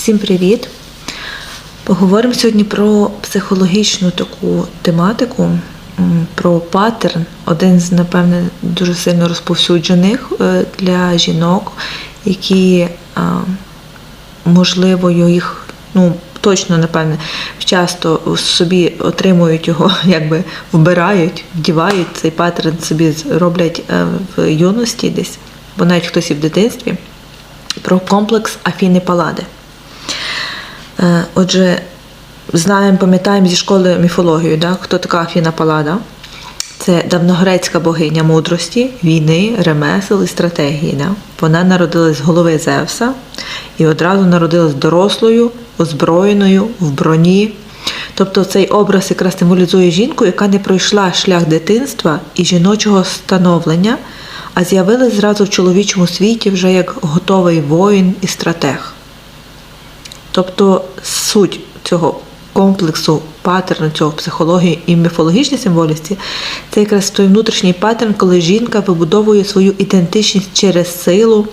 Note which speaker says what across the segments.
Speaker 1: Всім привіт! Поговоримо сьогодні про психологічну таку тематику, про паттерн, один з, напевне, дуже сильно розповсюджених е, для жінок, які, можливо, їх, ну, точно, напевне, часто собі отримують його, якби вбирають, вдівають цей паттерн собі роблять е, в юності десь, бо навіть хтось і в дитинстві, про комплекс Афіни Палади. Е, Отже, знаємо, пам'ятаємо зі школи міфологію, да? хто така Афіна Палада. Це давногрецька богиня мудрості, війни, ремесел і стратегії. Да? Вона народилась з голови Зевса і одразу народилась дорослою, озброєною, в броні. Тобто цей образ якраз символізує жінку, яка не пройшла шлях дитинства і жіночого становлення, а з'явилась зразу в чоловічому світі вже як готовий воїн і стратег. Тобто суть цього комплексу паттерну цього психології і міфологічній символіці це якраз той внутрішній паттерн, коли жінка вибудовує свою ідентичність через силу,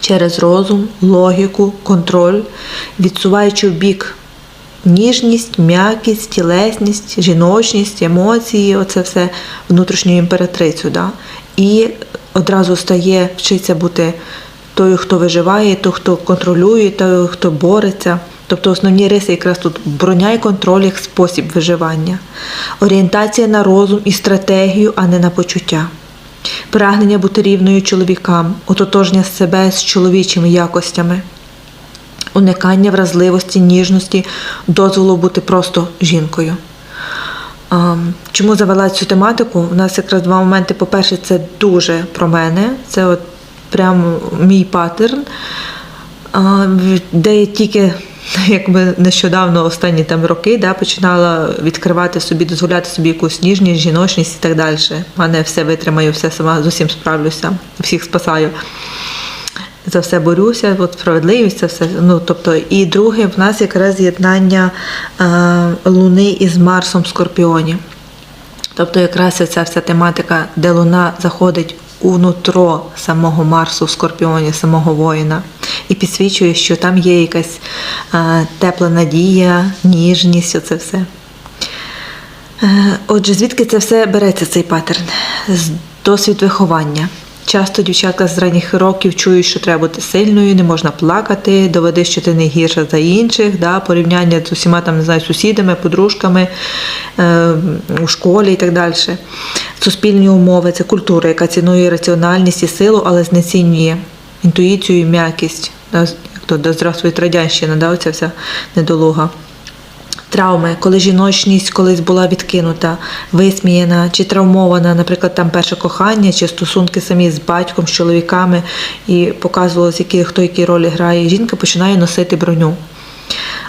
Speaker 1: через розум, логіку, контроль, відсуваючи в бік ніжність, м'якість, тілесність, жіночність, емоції, оце все внутрішню імператрицю. Да? І одразу стає, вчиться бути тою, хто виживає, той, хто контролює, той, хто бореться. Тобто основні риси якраз тут броня і контроль як спосіб виживання, орієнтація на розум і стратегію, а не на почуття, прагнення бути рівною чоловікам, ототожнення себе з чоловічими якостями, уникання вразливості, ніжності, дозволу бути просто жінкою. Чому завела цю тематику? У нас якраз два моменти. По-перше, це дуже про мене. Це от прямо мій паттерн, де я тільки якби нещодавно останні там роки да, починала відкривати собі, дозволяти собі якусь ніжність, жіночність і так далі. У мене все витримаю, все сама з усім справлюся, всіх спасаю. За все борюся, от справедливість, це все. Ну, тобто, і друге, в нас якраз з'єднання е, Луни із Марсом в Скорпіоні. Тобто якраз ця вся тематика, де Луна заходить у нутро самого Марсу в Скорпіоні, самого воїна, і підсвічує, що там є якась е, тепла надія, ніжність, оце все. Е, Отже, звідки це все береться цей паттерн? З досвід виховання. Часто дівчатка з ранніх років чують, що треба бути сильною, не можна плакати, доведи, що ти не гірша за інших, да, порівняння з усіма там, не знаю, сусідами, подружками е, у школі і так далі. Суспільні умови це культура, яка цінує раціональність і силу, але знецінює інтуїцію і м'якість. Як то, здравствує радянщина, да, оця вся недолуга травми, коли жіночність колись була відкинута, висміяна чи травмована, наприклад, там перше кохання, чи стосунки самі з батьком, з чоловіками, і показувалось, хто які ролі грає. Жінка починає носити броню.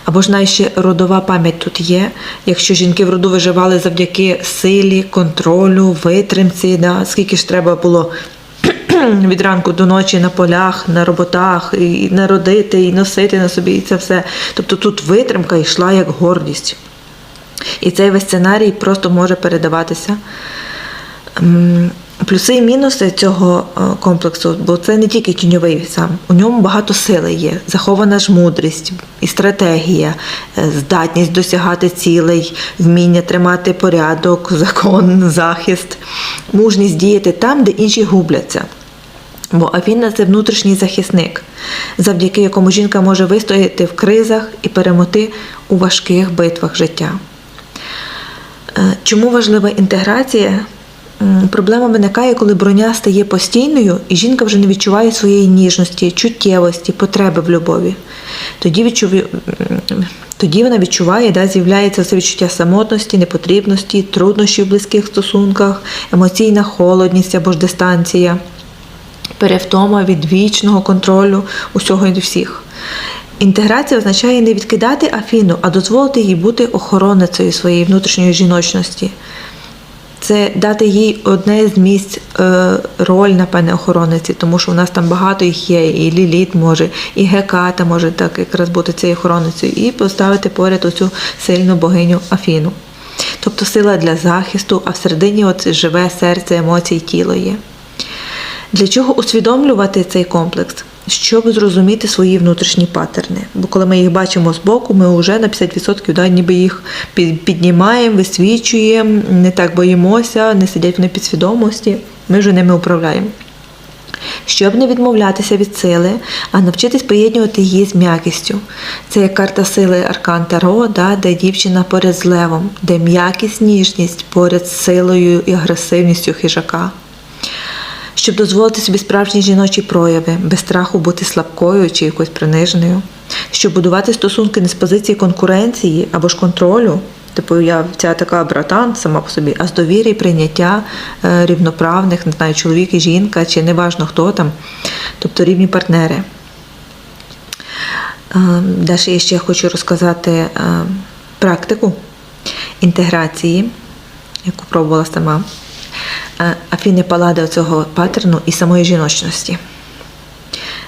Speaker 1: Або ж навіть ще родова пам'ять тут є. Якщо жінки в роду виживали завдяки силі, контролю, витримці, да, скільки ж треба було від ранку до ночі на полях, на роботах, і народити, і носити на собі, і це все. Тобто тут витримка йшла як гордість. І цей весь сценарій просто може передаватися. Плюси і мінуси цього е, комплексу, бо це не тільки тіньовий сам, у ньому багато сили є, захована ж мудрість і стратегія, е, здатність досягати цілей, вміння тримати порядок, закон, захист, мужність діяти там, де інші губляться. Бо Афіна це внутрішній захисник, завдяки якому жінка може вистояти в кризах і перемогти у важких битвах життя. Е, Чому важлива інтеграція? М, Проблема виникає, коли броня стає постійною, і жінка вже не відчуває своєї ніжності, чуттєвості, потреби в любові. Тоді, відчув... Тоді вона відчуває, да, з'являється це відчуття самотності, непотрібності, труднощі в близьких стосунках, емоційна холодність або ж дистанція, перевтома від вічного контролю усього і всіх. Інтеграція означає не відкидати Афіну, а дозволити їй бути охоронницею своєї внутрішньої жіночності. Це дати їй одне з місць е, роль, напевне, охоронниці, тому що у нас там багато їх є, і Ліліт може, і Геката може так якраз бути цією охоронницею, і поставити поряд оцю сильну богиню Афіну. Тобто сила для захисту, а всередині от живе серце, емоції, тіло є. Для чого усвідомлювати цей комплекс? Щоб зрозуміти свої внутрішні паттерни. Бо коли ми їх бачимо збоку, ми вже на 50% да, ніби їх піднімаємо, висвічуємо, не так боїмося, не сидять вони підсвідомості, ми вже ними управляємо. Щоб не відмовлятися від сили, а навчитись поєднувати її з м'якістю. Це як карта сили Аркан Таро, да, де дівчина поряд з левом, де м'якість, ніжність поряд з силою і агресивністю хижака. Щоб дозволити собі справжні жіночі прояви, без страху бути слабкою чи якось приниженою, щоб будувати стосунки не з позиції конкуренції або ж контролю, типу я ця така братан сама по собі, а з довіри і прийняття е, рівноправних, не знаю, чоловік і жінка, чи неважно хто там, тобто рівні партнери. Е, Далі я ще хочу розказати е, практику інтеграції, яку пробувала сама. Е, Афіни палади цього паттерну і самої жіночності.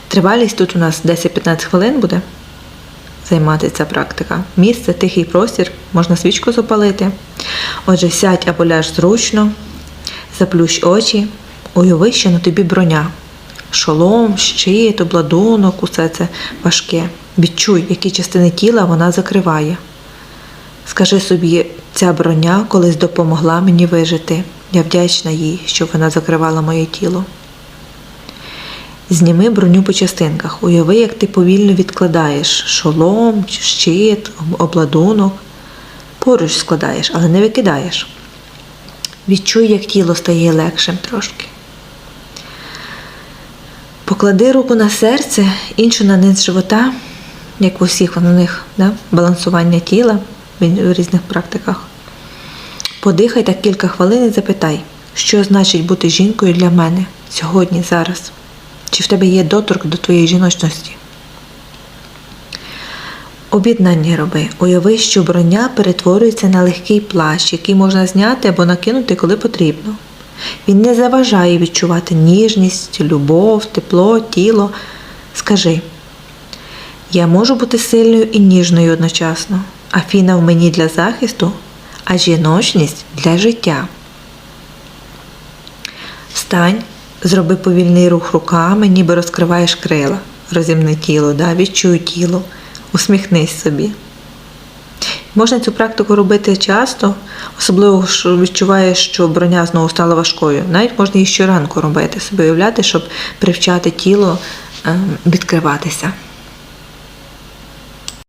Speaker 1: Тривалість тут у нас 10-15 хвилин буде займати ця практика. Місце, тихий простір, можна свічку запалити. Отже, сядь або ляж зручно, заплющ очі, уяви, що на тобі броня. Шолом, щит, обладунок, усе це важке. Відчуй, які частини тіла вона закриває. Скажи собі, ця броня колись допомогла мені вижити. Я вдячна їй, що вона закривала моє тіло. Зніми броню по частинках. Уяви, як ти повільно відкладаєш шолом, щит, обладунок. Поруч складаєш, але не викидаєш. Відчуй, як тіло стає легшим трошки. Поклади руку на серце, іншу на низ живота, як в усіх в них да? балансування тіла в різних практиках. Подихай так кілька хвилин і запитай, що значить бути жінкою для мене сьогодні, зараз. Чи в тебе є доторк до твоєї жіночності? Об'єднання роби. Уяви, що броня перетворюється на легкий плащ, який можна зняти або накинути, коли потрібно. Він не заважає відчувати ніжність, любов, тепло, тіло. Скажи, я можу бути сильною і ніжною одночасно. Афіна в мені для захисту, а жіночність для життя. Встань, зроби повільний рух руками, ніби розкриваєш крила, розімни тіло, да? відчуй тіло, усміхнись собі. Можна цю практику робити часто, особливо що відчуваєш, що броня знову стала важкою. Навіть можна її щоранку робити, собі уявляти, щоб привчати тіло е, відкриватися.